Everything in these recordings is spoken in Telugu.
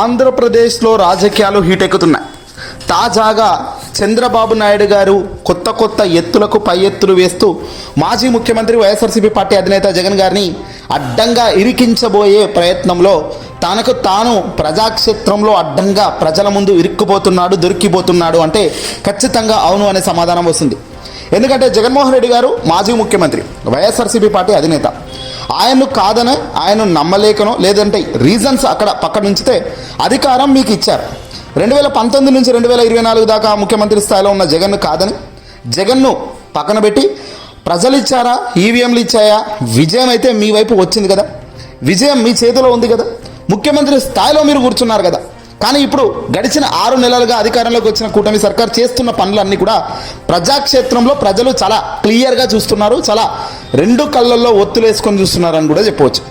ఆంధ్రప్రదేశ్లో రాజకీయాలు హీటెక్కుతున్నాయి. తాజాగా చంద్రబాబు నాయుడు గారు కొత్త కొత్త ఎత్తులకు పై ఎత్తులు వేస్తూ మాజీ ముఖ్యమంత్రి వైఎస్ఆర్సీపీ పార్టీ అధినేత జగన్ గారిని అడ్డంగా ఇరికించబోయే ప్రయత్నంలో తనకు తాను ప్రజాక్షేత్రంలో అడ్డంగా ప్రజల ముందు ఇరుక్కుపోతున్నాడు దొరికిపోతున్నాడు అంటే ఖచ్చితంగా అవును అనే సమాధానం వస్తుంది. ఎందుకంటే జగన్మోహన్ రెడ్డి గారు మాజీ ముఖ్యమంత్రి వైఎస్ఆర్సీపీ పార్టీ అధినేత. ఆయన్ను కాదని ఆయన్ను నమ్మలేకనో లేదంటే రీజన్స్ అక్కడ పక్కన ఉంచితే అధికారం మీకు ఇచ్చారు. రెండు వేల పంతొమ్మిది నుంచి రెండు వేల ఇరవై నాలుగు దాకా ముఖ్యమంత్రి స్థాయిలో ఉన్న జగన్ను కాదని జగన్ను పక్కన పెట్టి ప్రజలు ఇచ్చారా ఈవీఎంలు ఇచ్చాయా విజయం అయితే మీ వైపు వచ్చింది కదా. విజయం మీ చేతిలో ఉంది కదా. ముఖ్యమంత్రి స్థాయిలో మీరు కూర్చున్నారు కదా. కానీ ఇప్పుడు గడిచిన ఆరు నెలలుగా అధికారంలోకి వచ్చిన కూటమి సర్కార్ చేస్తున్న పనులన్నీ కూడా ప్రజాక్షేత్రంలో ప్రజలు చాలా క్లియర్గా చూస్తున్నారు చాలా రెండు కళ్ళల్లో ఒత్తులు వేసుకొని చూస్తున్నారని కూడా చెప్పవచ్చు.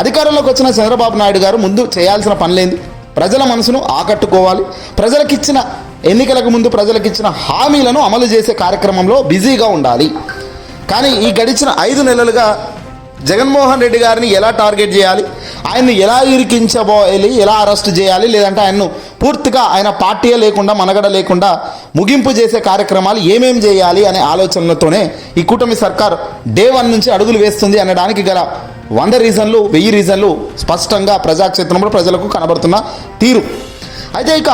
అధికారంలోకి వచ్చిన చంద్రబాబు నాయుడు గారు ముందు చేయాల్సిన పనులేంది? ప్రజల మనసును ఆకట్టుకోవాలి. ప్రజలకిచ్చిన ఎన్నికలకు ముందు ప్రజలకిచ్చిన హామీలను అమలు చేసే కార్యక్రమంలో బిజీగా ఉండాలి. కానీ ఈ గడిచిన ఐదు నెలలుగా జగన్మోహన్ రెడ్డి గారిని ఎలా టార్గెట్ చేయాలి? ఆయన్ను ఎలా ఇరికించబోయాలి? ఎలా అరెస్ట్ చేయాలి? లేదంటే ఆయన్ను పూర్తిగా ఆయన పార్టీయే లేకుండా మనగడ లేకుండా ముగింపు చేసే కార్యక్రమాలు ఏమేం చేయాలి అనే ఆలోచనలతోనే ఈ కూటమి సర్కార్ డే వన్ నుంచి అడుగులు వేస్తుంది అనడానికి గల వంద రీజన్లు వెయ్యి రీజన్లు స్పష్టంగా ప్రజాక్షేత్రంలో ప్రజలకు కనబడుతున్న తీరు. అయితే ఇక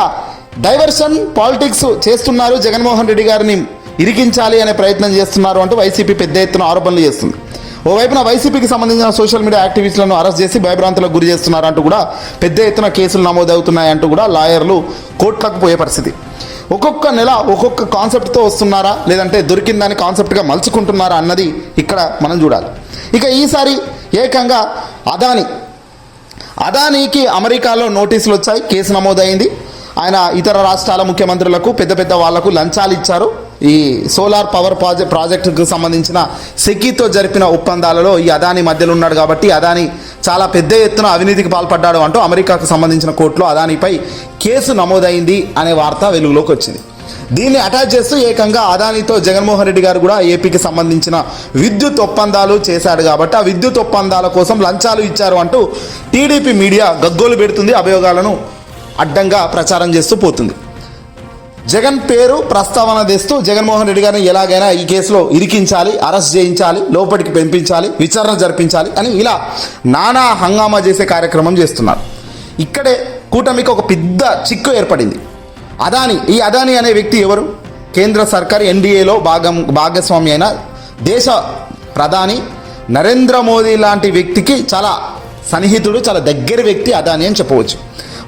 డైవర్షన్ పాలిటిక్స్ చేస్తున్నారు జగన్మోహన్ రెడ్డి గారిని ఇరికించాలి అనే ప్రయత్నం చేస్తున్నారు అంటూ వైసీపీ పెద్ద ఎత్తున ఆరోపణలు చేస్తుంది. ఓవైపున వైసీపీకి సంబంధించిన సోషల్ మీడియా యాక్టివిస్టులను అరెస్ట్ చేసి భయభ్రాంతులకు గురి చేస్తున్నారంటూ కూడా పెద్ద ఎత్తున కేసులు నమోదవుతున్నాయంటూ కూడా లాయర్లు కోర్టులకు పోయే పరిస్థితి. ఒక్కొక్క నెల ఒక్కొక్క కాన్సెప్ట్తో వస్తున్నారా? లేదంటే దొరికిందని కాన్సెప్ట్గా మలుచుకుంటున్నారా అన్నది ఇక్కడ మనం చూడాలి. ఇక ఈసారి ఏకంగా అదాని అదానీకి అమెరికాలో నోటీసులు వచ్చాయి కేసు నమోదైంది. ఆయన ఇతర రాష్ట్రాల ముఖ్యమంత్రులకు పెద్ద పెద్ద వాళ్ళకు లంచాలు ఇచ్చారు. ఈ సోలార్ పవర్ ప్రాజెక్ట్ ప్రాజెక్టుకు సంబంధించిన సెకీతో జరిపిన ఒప్పందాలలో ఈ అదాని మధ్యలో ఉన్నాడు కాబట్టి అదాని చాలా పెద్ద ఎత్తున అవినీతికి పాల్పడ్డాడు అంటూ అమెరికాకు సంబంధించిన కోర్టులో అదానిపై కేసు నమోదైంది అనే వార్త వెలుగులోకి వచ్చింది. దీన్ని అటాచ్ చేస్తూ ఏకంగా అదానితో జగన్మోహన్ రెడ్డి గారు కూడా ఏపీకి సంబంధించిన విద్యుత్ ఒప్పందాలు చేశాడు కాబట్టి ఆ విద్యుత్ ఒప్పందాల కోసం లంచాలు ఇచ్చారు అంటూ టీడీపీ మీడియా గగ్గోలు పెడుతుంది అభియోగాలను అడ్డంగా ప్రచారం చేస్తూ పోతుంది. జగన్ పేరు ప్రస్తావన తెస్తూ జగన్మోహన్ రెడ్డి గారిని ఎలాగైనా ఈ కేసులో ఇరికించాలి అరెస్ట్ చేయించాలి లోపలికి పెంపించాలి విచారణ జరిపించాలి అని ఇలా నానా హంగామా చేసే కార్యక్రమం చేస్తున్నారు. ఇక్కడే కూటమికి ఒక పెద్ద చిక్కు ఏర్పడింది. అదాని ఈ అదాని అనే వ్యక్తి ఎవరు? కేంద్ర సర్కార్ ఎన్డీఏలో భాగం భాగస్వామి అయిన దేశ ప్రధాని నరేంద్ర మోదీ లాంటి వ్యక్తికి చాలా సన్నిహితుడు చాలా దగ్గర వ్యక్తి అదాని అని చెప్పవచ్చు.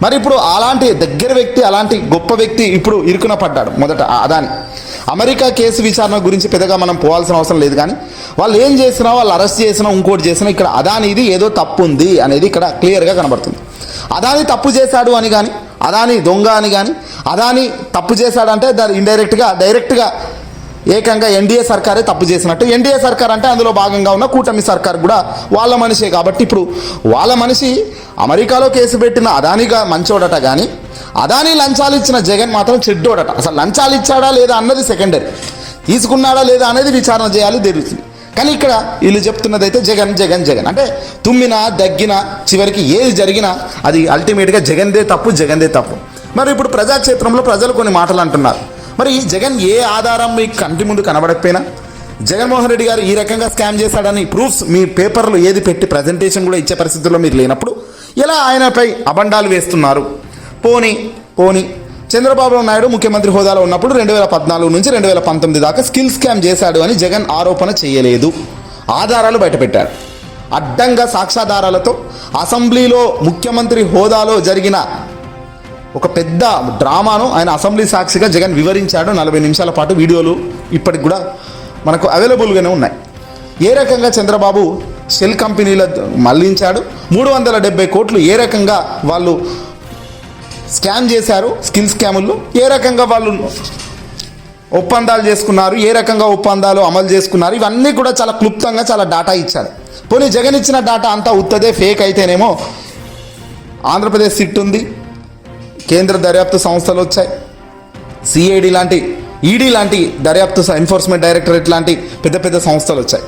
మరి ఇప్పుడు అలాంటి దగ్గర వ్యక్తి అలాంటి గొప్ప వ్యక్తి ఇప్పుడు ఇరుకున పడ్డాడు మొదట అదాని. అమెరికా కేసు విచారణ గురించి పెద్దగా మనం పోవాల్సిన అవసరం లేదు కానీ వాళ్ళు ఏం చేసినా వాళ్ళు అరెస్ట్ చేసినా ఇంకోటి చేసినా ఇక్కడ అదానిది ఏదో తప్పు ఉంది అనేది ఇక్కడ క్లియర్గా కనబడుతుంది. అదాని తప్పు చేశాడు అని కానీ అదాని దొంగ అని కానీ అదాని తప్పు చేశాడంటే దాని ఇండైరెక్ట్గా డైరెక్ట్గా ఏకంగా ఎన్డీఏ సర్కారే తప్పు చేసినట్టు. ఎన్డీఏ సర్కార్ అంటే అందులో భాగంగా ఉన్న కూటమి సర్కార్ కూడా వాళ్ళ మనిషే. కాబట్టి ఇప్పుడు వాళ్ళ మనిషి అమెరికాలో కేసు పెట్టిన అదానిగా మంచోడట కానీ అదాని లంచాలు ఇచ్చిన జగన్ మాత్రం చెడ్డోడట. అసలు లంచాలు ఇచ్చాడా లేదా అన్నది సెకండరీ. తీసుకున్నాడా లేదా అనేది విచారణ చేయాలి తెలుస్తుంది కానీ ఇక్కడ వీళ్ళు చెప్తున్నది అయితే జగన్ జగన్ జగన్. అంటే తుమ్మినా దగ్గినా చివరికి ఏది జరిగినా అది అల్టిమేట్గా జగన్దే తప్పు జగన్దే తప్పు. మరి ఇప్పుడు ప్రజాక్షేత్రంలో ప్రజలు కొన్ని మాటలు అంటున్నారు. మరి ఈ జగన్ ఏ ఆధారం మీ కంటి ముందు కనబడకపోయినా? జగన్మోహన్ రెడ్డి గారు ఈ రకంగా స్కామ్ చేశాడని ప్రూఫ్స్ మీ పేపర్లు ఏది పెట్టి ప్రజెంటేషన్ కూడా ఇచ్చే పరిస్థితుల్లో మీరు లేనప్పుడు ఎలా ఆయనపై అబండాలు వేస్తున్నారు? పోని పోని చంద్రబాబు నాయుడు ముఖ్యమంత్రి హోదాలో ఉన్నప్పుడు రెండు వేల పద్నాలుగు నుంచి రెండు వేల పంతొమ్మిది దాకా స్కిల్ స్కామ్ చేశాడు అని జగన్ ఆరోపణ చేయలేదు. ఆధారాలు బయటపెట్టాడు. అడ్డంగా సాక్ష్యాధారాలతో అసెంబ్లీలో ముఖ్యమంత్రి హోదాలో జరిగిన ఒక పెద్ద డ్రామాను ఆయన అసెంబ్లీ సాక్షిగా జగన్ వివరించాడు నలభై నిమిషాల పాటు వీడియోలు ఇప్పటికి కూడా మనకు అవైలబుల్గానే ఉన్నాయి. ఏ రకంగా చంద్రబాబు సెల్ కంపెనీల మళ్ళించాడు? మూడు వందల డెబ్బై కోట్లు ఏ రకంగా వాళ్ళు స్కామ్ చేశారు? స్కిల్ స్కాముల్లో ఏ రకంగా వాళ్ళు ఒప్పందాలు చేసుకున్నారు? ఏ రకంగా ఒప్పందాలు అమలు చేసుకున్నారు? ఇవన్నీ కూడా చాలా క్లుప్తంగా చాలా డాటా ఇచ్చారు. పోనీ జగన్ ఇచ్చిన డాటా అంతా ఉత్తదే ఫేక్ అయితేనేమో ఆంధ్రప్రదేశ్ సిట్ ఉంది. కేంద్ర దర్యాప్తు సంస్థలు వచ్చాయి. సిఐడి లాంటి ఈడీ లాంటి దర్యాప్తు ఎన్ఫోర్స్మెంట్ డైరెక్టరేట్ లాంటి పెద్ద పెద్ద సంస్థలు వచ్చాయి.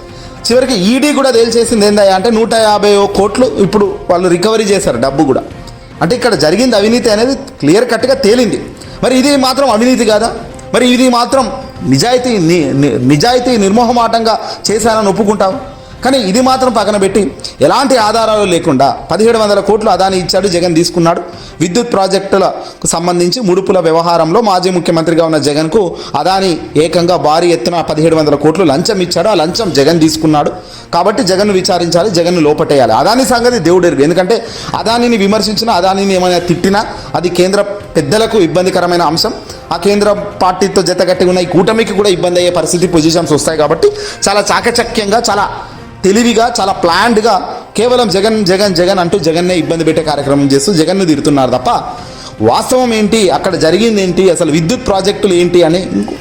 చివరికి ఈడీ కూడా తేల్చేసింది ఏందయ్యా అంటే నూట యాభై కోట్లు ఇప్పుడు వాళ్ళు రికవరీ చేశారు డబ్బు కూడా. అంటే ఇక్కడ జరిగింది అవినీతి అనేది క్లియర్ కట్గా తేలింది. మరి ఇది మాత్రం అవినీతి కాదా? మరి ఇది మాత్రం నిజాయితీ నిజాయితీ నిర్మోహమాటంగా చేశానని ఒప్పుకుంటావు? కానీ ఇది మాత్రం పక్కన పెట్టి ఎలాంటి ఆధారాలు లేకుండా పదిహేడు వందల కోట్లు అదాని ఇచ్చాడు జగన్ తీసుకున్నాడు. విద్యుత్ ప్రాజెక్టులకు సంబంధించి ముడుపుల వ్యవహారంలో మాజీ ముఖ్యమంత్రిగా ఉన్న జగన్కు అదాని ఏకంగా భారీ ఎత్తున పదిహేడు వందల కోట్లు లంచం ఇచ్చాడు. ఆ లంచం జగన్ తీసుకున్నాడు. కాబట్టి జగన్ను విచారించాలి జగన్ను లోపటేయాలి. అదాని సంగతి దేవుడు ఎరుగు. ఎందుకంటే అదానిని విమర్శించినా అదానిని ఏమైనా తిట్టినా అది కేంద్ర పెద్దలకు ఇబ్బందికరమైన అంశం. ఆ కేంద్ర పార్టీతో జతగట్టి ఉన్న ఈ కూటమికి కూడా ఇబ్బంది అయ్యే పరిస్థితి పొజిషన్స్ వస్తాయి కాబట్టి చాలా చాకచక్యంగా చాలా తెలివిగా చాలా ప్లాన్డ్గా కేవలం జగన్ జగన్ జగన్ అంటూ జగన్నే ఇబ్బంది పెట్టే కార్యక్రమం చేస్తూ జగన్ను తిడుతున్నారు తప్ప వాస్తవం ఏంటి? అక్కడ జరిగింది ఏంటి? అసలు విద్యుత్ ప్రాజెక్టులు ఏంటి అని ఇంకో-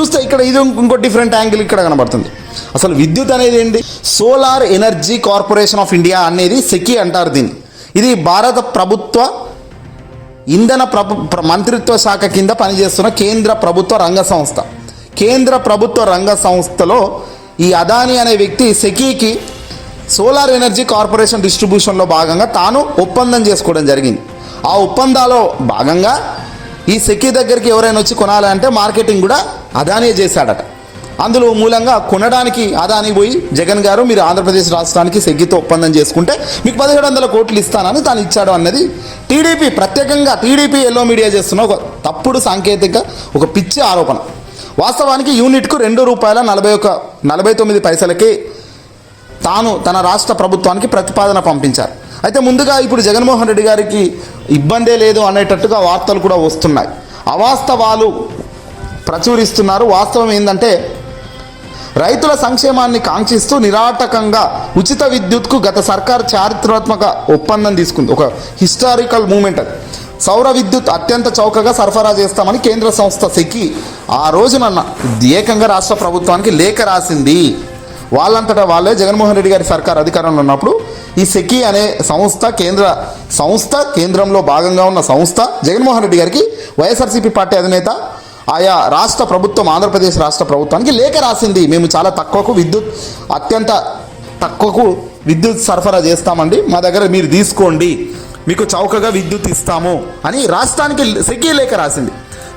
చూస్తే ఇక్కడ ఇది ఇంకో డిఫరెంట్ యాంగిల్ ఇక్కడ కనబడుతుంది. అసలు విద్యుత్ అనేది ఏంటి? Solar energy corporation of India అనేది సెకి అంటారు దీన్ని. ఇది భారత ప్రభుత్వ ఇంధన ప్రభు మంత్రిత్వ శాఖ కింద పనిచేస్తున్న కేంద్ర ప్రభుత్వ రంగ సంస్థ. కేంద్ర ప్రభుత్వ రంగ సంస్థలో ఈ అదాని అనే వ్యక్తి సెకీకి సోలార్ ఎనర్జీ కార్పొరేషన్ డిస్ట్రిబ్యూషన్లో భాగంగా తాను ఒప్పందం చేసుకోవడం జరిగింది. ఆ ఒప్పందాలో భాగంగా ఈ సెకీ దగ్గరికి ఎవరైనా వచ్చి కొనాలంటే మార్కెటింగ్ కూడా అదానే చేశాడట. అందులో మూలంగా కొనడానికి అదాని పోయి జగన్ గారు మీరు ఆంధ్రప్రదేశ్ రాష్ట్రానికి సెగ్గితో ఒప్పందం చేసుకుంటే మీకు పదిహేడు వందల కోట్లు ఇస్తానని తాను ఇచ్చాడు అన్నది టీడీపీ ప్రత్యేకంగా టీడీపీ ఎల్లో మీడియా చేస్తున్న ఒక తప్పుడు సాంకేతిక ఒక పిచ్చి ఆరోపణ. వాస్తవానికి యూనిట్కు రెండు రూపాయల నలభై ఒక నలభై తొమ్మిది పైసలకి తాను తన రాష్ట్ర ప్రభుత్వానికి ప్రతిపాదన పంపించారు. అయితే ముందుగా ఇప్పుడు జగన్మోహన్ రెడ్డి గారికి ఇబ్బందే లేదు అనేటట్టుగా వార్తలు కూడా వస్తున్నాయి. అవాస్తవాలు ప్రచురిస్తున్నారు. వాస్తవం ఏంటంటే రైతుల సంక్షేమాన్ని కాంక్షిస్తూ నిరాటకంగా ఉచిత విద్యుత్కు గత సర్కార్ చారిత్రాత్మక ఒప్పందం తీసుకుంది. ఒక హిస్టారికల్ మూమెంట్ అది. సౌర విద్యుత్ అత్యంత చౌకగా సరఫరా చేస్తామని కేంద్ర సంస్థ సెకి ఆ రోజున ఏకంగా రాష్ట్ర ప్రభుత్వానికి లేఖ రాసింది. వాళ్ళంతటా వాళ్ళే జగన్మోహన్ రెడ్డి గారి సర్కార్ అధికారంలో ఉన్నప్పుడు ఈ సెకి అనే సంస్థ కేంద్ర సంస్థ కేంద్రంలో భాగంగా ఉన్న సంస్థ జగన్మోహన్ రెడ్డి గారికి వైఎస్ఆర్సీపీ పార్టీ అధినేత ఆయా రాష్ట్ర ప్రభుత్వం ఆంధ్రప్రదేశ్ రాష్ట్ర ప్రభుత్వానికి లేఖ రాసింది. మేము చాలా తక్కువకు విద్యుత్ అత్యంత తక్కువకు విద్యుత్ సరఫరా చేస్తామండి. మా దగ్గర మీరు తీసుకోండి. మీకు చౌకగా విద్యుత్ ఇస్తాము అని రాష్ట్రానికి సెకీ లేఖ రాసింది.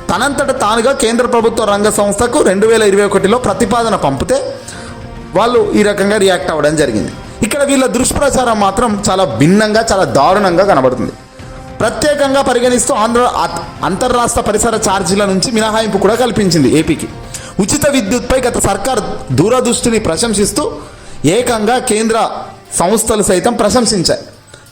తనంతట తానుగా కేంద్ర ప్రభుత్వ రంగ సంస్థకు రెండు వేల ఇరవై ఒకటిలో ప్రతిపాదన పంపితే వాళ్ళు ఈ రకంగా రియాక్ట్ అవ్వడం జరిగింది. ఇక్కడ వీళ్ళ దుష్ప్రచారం మాత్రం చాలా భిన్నంగా చాలా దారుణంగా కనబడుతుంది. ప్రత్యేకంగా పరిగణిస్తూ ఆంధ్ర అంతర్రాష్ట్ర పరిసర ఛార్జీల నుంచి మినహాయింపు కూడా కల్పించింది ఏపీకి. ఉచిత విద్యుత్పై గత సర్కార్ దూరదృష్టిని ప్రశంసిస్తూ ఏకంగా కేంద్ర సంస్థలు సైతం ప్రశంసించాయి.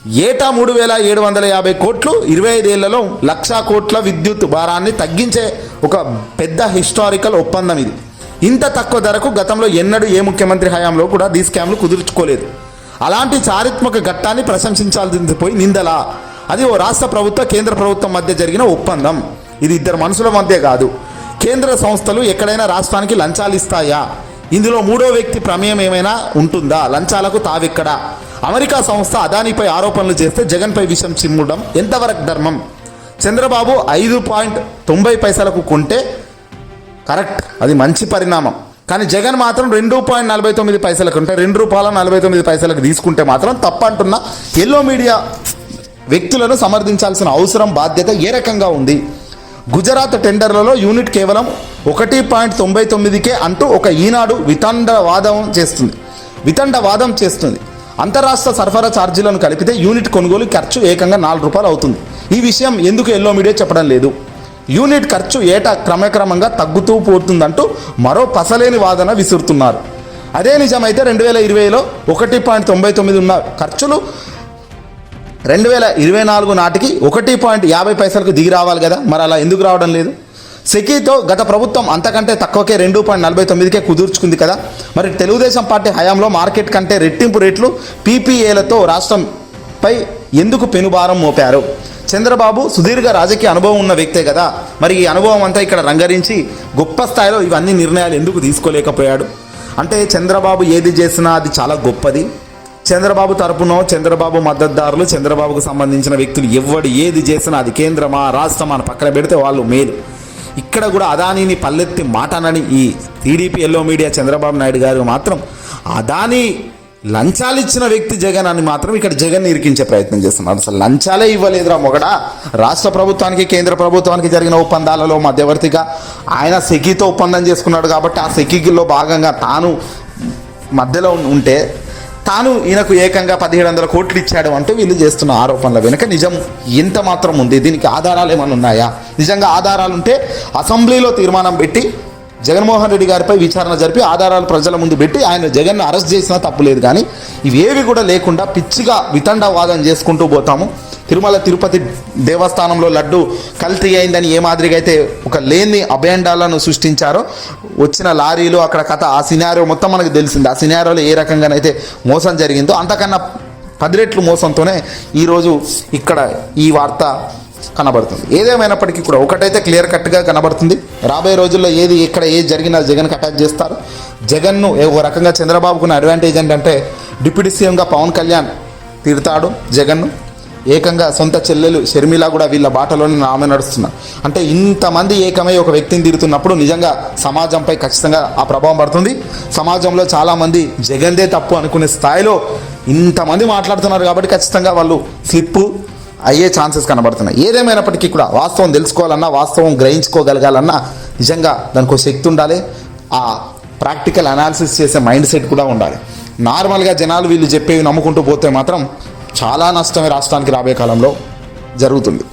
ఏటా మూడు వేల ఏడు వందల యాభై కోట్లు ఇరవై ఐదేళ్ళలో లక్షా కోట్ల విద్యుత్ భారాన్ని తగ్గించే ఒక పెద్ద హిస్టారికల్ ఒప్పందం ఇది. ఇంత తక్కువ ధరకు గతంలో ఎన్నడూ ఏ ముఖ్యమంత్రి హయాంలో కూడా డీ స్కామ్లు కుదుర్చుకోలేదు. అలాంటి చారిత్మక ఘట్టాన్ని ప్రశంసించాల్సింది పోయి నిందలా. అది ఓ రాష్ట్ర ప్రభుత్వ కేంద్ర ప్రభుత్వం మధ్య జరిగిన ఒప్పందం. ఇది ఇద్దరు మనుషుల మధ్య కాదు. కేంద్ర సంస్థలు ఎక్కడైనా రాష్ట్రానికి లంచాలు ఇస్తాయా? ఇందులో మూడో వ్యక్తి ప్రమేయం ఏమైనా ఉంటుందా? లంచాలకు తావెక్కడా? అమెరికా సంస్థ అదానిపై ఆరోపణలు చేస్తే జగన్పై విషం చిమ్మడం ఎంతవరకు ధర్మం? చంద్రబాబు ఐదు పాయింట్ తొంభై పైసలకు కొంటే కరెక్ట్ అది మంచి పరిణామం. కానీ జగన్ మాత్రం రెండు పాయింట్ నలభై తొమ్మిది పైసలకు ఉంటే రెండు రూపాయల నలభై తొమ్మిది పైసలకు తీసుకుంటే మాత్రం తప్పంటున్న ఎల్లో మీడియా వ్యక్తులను సమర్థించాల్సిన అవసరం బాధ్యత ఏ రకంగా ఉంది? గుజరాత్ టెండర్లలో యూనిట్ కేవలం ఒకటి పాయింట్ తొంభై తొమ్మిదికే అంటూ ఒక ఈనాడు వితండవాదం చేస్తుంది. వితండవాదం చేస్తుంది. అంతరాష్ట్ర సరఫరా ఛార్జీలను కలిపితే యూనిట్ కొనుగోలు ఖర్చు ఏకంగా నాలుగు రూపాయలు అవుతుంది. ఈ విషయం ఎందుకు ఎల్లో మీడియా చెప్పడం లేదు? యూనిట్ ఖర్చు ఏటా క్రమక్రమంగా తగ్గుతూ పోతుందంటూ మరో పసలేని వాదన విసురుతున్నారు. అదే నిజమైతే రెండు వేల ఇరవైలో ఒకటి పాయింట్ తొంభై తొమ్మిది ఉన్న ఖర్చులు రెండు వేల ఇరవై నాలుగు నాటికి ఒకటి పాయింట్ యాభై పైసలకు దిగి రావాలి కదా. మరి అలా ఎందుకు రావడం లేదు? సెకీతో గత ప్రభుత్వం అంతకంటే తక్కువకే రెండు పాయింట్ నలభై తొమ్మిదికే కుదుర్చుకుంది కదా. మరి తెలుగుదేశం పార్టీ హయాంలో మార్కెట్ కంటే రెట్టింపు రేట్లు పీపీఏలతో రాష్ట్రంపై ఎందుకు పెనుభారం మోపారు? చంద్రబాబు సుదీర్ఘ రాజకీయ అనుభవం ఉన్న వ్యక్తే కదా. మరి ఈ అనుభవం అంతా ఇక్కడ రంగరించి గొప్ప స్థాయిలో ఇవన్నీ నిర్ణయాలు ఎందుకు తీసుకోలేకపోయాడు? అంటే చంద్రబాబు ఏది చేసినా అది చాలా గొప్పది. చంద్రబాబు తరపునో చంద్రబాబు మద్దతుదారులు చంద్రబాబుకు సంబంధించిన వ్యక్తులు ఎవడు ఏది చేసినా అది కేంద్రమా రాష్ట్రమా అని పక్కన పెడితే వాళ్ళు మేలు. ఇక్కడ కూడా అదానీని పల్లెత్తి మాటనని ఈ TDP yellow media Chandrababu Naidu garu మాత్రం అదానీ లంచాలు ఇచ్చిన వ్యక్తి జగన్ అని మాత్రం ఇక్కడ జగన్ ఇరికించే ప్రయత్నం చేస్తున్నారు. అసలు లంచాలే ఇవ్వలేదురా మొగడా. రాష్ట్ర ప్రభుత్వానికి కేంద్ర ప్రభుత్వానికి జరిగిన ఒప్పందాలలో మధ్యవర్తిగా ఆయన సెకీతో ఒప్పందం చేసుకున్నాడు కాబట్టి ఆ సెకీలో భాగంగా తాను మధ్యలో ఉంటే తాను ఈయనకు ఏకంగా పదిహేడు వందల కోట్లు ఇచ్చాడు అంటూ వీళ్ళు చేస్తున్న ఆరోపణల వెనుక నిజం ఎంత మాత్రం ఉంది. దీనికి ఆధారాలు ఏమైనా ఉన్నాయా? నిజంగా ఆధారాలు ఉంటే అసెంబ్లీలో తీర్మానం పెట్టి జగన్మోహన్ రెడ్డి గారిపై విచారణ జరిపి ఆధారాలు ప్రజల ముందు పెట్టి ఆయన జగన్ను అరెస్ట్ చేసినా తప్పులేదు కానీ ఇవేవి కూడా లేకుండా పిచ్చిగా వితండవాదం చేసుకుంటూ పోతాము. తిరుమల తిరుపతి దేవస్థానంలో లడ్డు కల్తీ అయిందని ఏ మాదిరిగా అయితే ఒక లేని అభయండాలను సృష్టించారో వచ్చిన లారీలు అక్కడ కథ ఆ సినారో మొత్తం మనకు తెలిసింది. ఆ సినారోలో ఏ రకంగానైతే మోసం జరిగిందో అంతకన్నా పది రెట్లు మోసంతోనే ఈరోజు ఇక్కడ ఈ వార్త కనబడుతుంది. ఏదేమైనప్పటికీ కూడా ఒకటైతే క్లియర్ కట్గా కనబడుతుంది. రాబోయే రోజుల్లో ఏది ఎక్కడ ఏది జరిగినా జగన్కి అటాక్ చేస్తారు. జగన్ను ఏ- ఒక రకంగా చంద్రబాబుకున్న అడ్వాంటేజ్ ఏంటంటే డిప్యూటీ సీఎంగా పవన్ కళ్యాణ్ తిడతాడు జగన్ను. ఏకంగా సొంత చెల్లెలు షర్మిల కూడా వీళ్ళ బాటలోనే ఆమె నడుస్తున్నారు అంటే ఇంతమంది ఏకమై ఒక వ్యక్తిని తిరుగుతున్నప్పుడు నిజంగా సమాజంపై ఖచ్చితంగా ఆ ప్రభావం పడుతుంది. సమాజంలో చాలామంది జగన్దే తప్పు అనుకునే స్థాయిలో ఇంతమంది మాట్లాడుతున్నారు కాబట్టి ఖచ్చితంగా వాళ్ళు స్లిప్పు అయ్యే ఛాన్సెస్ కనబడుతున్నాయి. ఏదేమైనప్పటికీ కూడా వాస్తవం తెలుసుకోవాలన్నా వాస్తవం గ్రహించుకోగలగాలన్నా నిజంగా దానికి ఒక శక్తి ఉండాలి. ఆ ప్రాక్టికల్ అనాలిసిస్ చేసే మైండ్ సెట్ కూడా ఉండాలి. నార్మల్గా జనాలు వీళ్ళు చెప్పేవి నమ్ముకుంటూ పోతే మాత్రం చాలా నష్టమే రాష్ట్రానికి రాబోయే కాలంలో జరుగుతుంది.